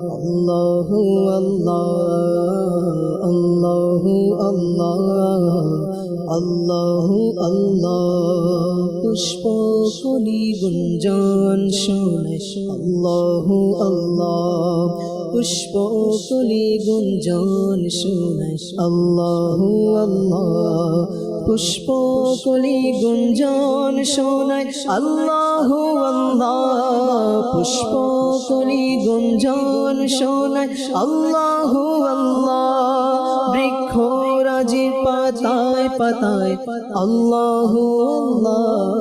আল্লাহ আল্লাহ আল্লাহ আল্লাহ আল্লাহ আল্লাহ পুষ্প কলি গুঞ্জন শোনে আল্লাহ আল্লাহ পুষ্প কলি গুঞ্জন শোনে আল্লাহ আল্লাহ পুষ্প কলি গুঞ্জন শোনায় আল্লাহ আল্লাহ পুষ্প কলি গুঞ্জন শোনায়, আল্লাহ আল্লাহ। বৃক্ষ রাজির পাতায় পাতায়, আল্লাহ আল্লাহ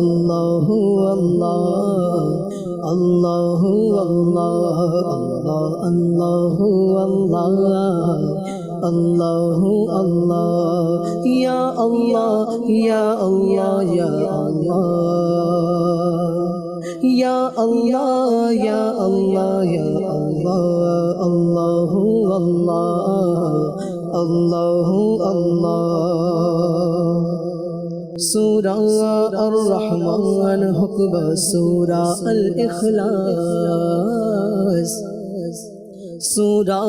আল্লাহ আল্লাহ আল্লাহ আল্লাহ আল্লাহ আল্লাহ আল্লাহ আল্লাহ। ইয়া আল্লাহ ইয়া আল্লাহ ইয়া আল্লাহ। یا اللہ یا اللہ یا اللہ اللہ اللہ اللہ اللہ سورہ الرحمن حکم سورہ الاخلاص সুরা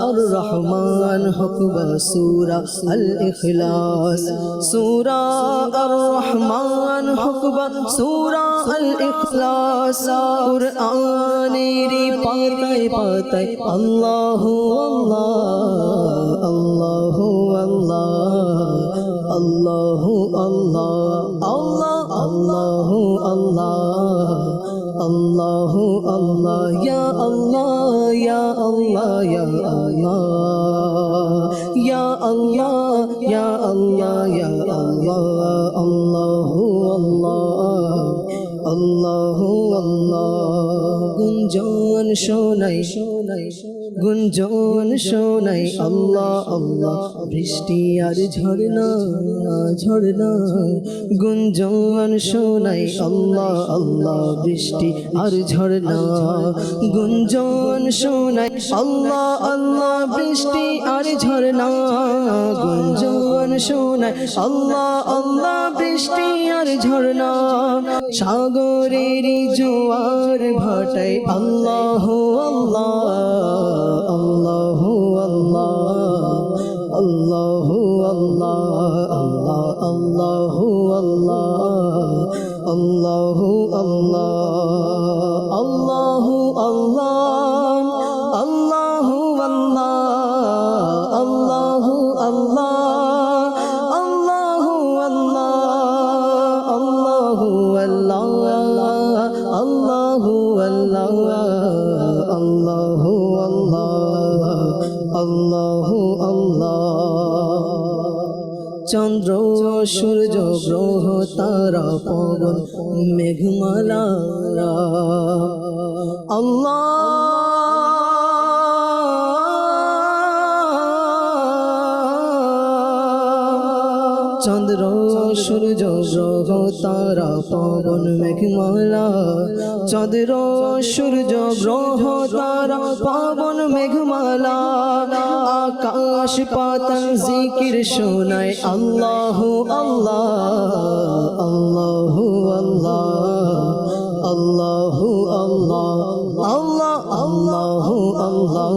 আর রহমান হকবা সুরা আল ইখলাস সুরা আর রহমান হকবা সুরা আল ইখলাস কুরআনের পাতায় পাতায় আল্লাহু, আল্লাহ আল্লাহু, আল্লাহ আল্লাহ। ইয়া আল্লাহ ইয়া আল্লাহ ইয়া আল্লাহ আল্লাহ আল্লাহ আল্লাহ আল্লাহ গুঞ্জন শোনাই শোনাই। গুঞ্জন শোনাই, আল্লাহ আল্লাহ, বৃষ্টি আর ঝর্ণা ঝর্ণা। গুঞ্জন শোনাই, আল্লাহ আল্লাহ, বৃষ্টি আর ঝর্ণা। গুঞ্জন শোনাই, আল্লাহ আল্লাহ, বৃষ্টি আর ঝর্ণা। গুঞ্জন শোনাই, আল্লাহ আল্লাহ, বৃষ্টি আর ঝর্ণা। সাগরের জোয়ার ভাটাই আল্লাহ আল্লাহ আল্লাহ আল্লাহ আল্লাহ। চন্দ্র সূর্য গ্রহ তারা পবন মেঘমালা আল্লাহ। চন্দ্র, সূর্য, গ্রহ, তারা, পবন, মেঘমালা। চন্দ্র, সূর্য, গ্রহ, তারা, পবন, মেঘমালা। আকাশ, পাতাল, জিকির শোনায় আল্লাহ আল্লাহ আল্লাহ আল্লাহ আল্লাহ আল্লাহ আল্লাহ আল্লাহ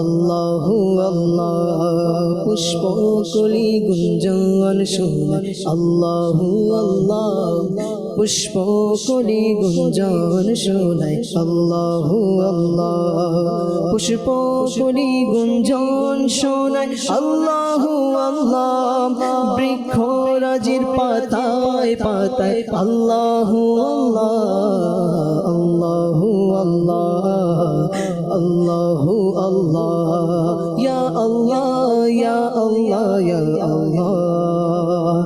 আল্লাহ আল্লাহ। পুষ্প কলি গুঞ্জন শোনায় আল্লাহ আল্লাহ পুষ্প কলি গুঞ্জন শোনায় আল্লাহ আল্লাহ পুষ্প কলি গুঞ্জন শোনায় আল্লাহ আল্লাহ বৃক্ষ রাজির পাতায় পাতায় আল্লাহ আল্লাহ আল্লাহ আল্লাহ আল্লাহ